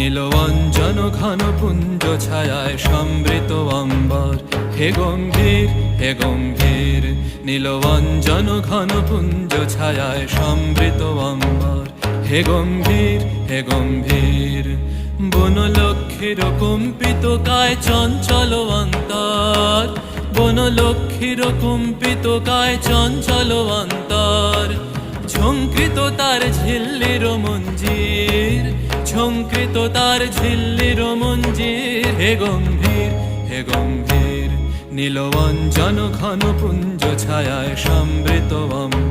নীলবঞ্জন ঘন পুঞ্জ ছায়ায় সমৃত অম্বর। হে গম্ভীর হে গম্ভীর নীলবঞ্জন ঘন পুঞ্জ ছায়ায় সমৃত অম্বর। হে গম্ভীর হে গম্ভীর বনলক্ষীর কম্পিত কায় চঞ্চল অন্তর। বনলক্ষীর কম্পিত কায় চঞ্চল অন্তর। ঝঙ্কৃত তার ঝিল্লির মঞ্জির ঝঙ্কৃত তার ঝিল্লির মঞ্জির। হে গম্ভীর হে গম্ভীর নীলবঞ্জন ঘন পুঞ্জ ছায়ায়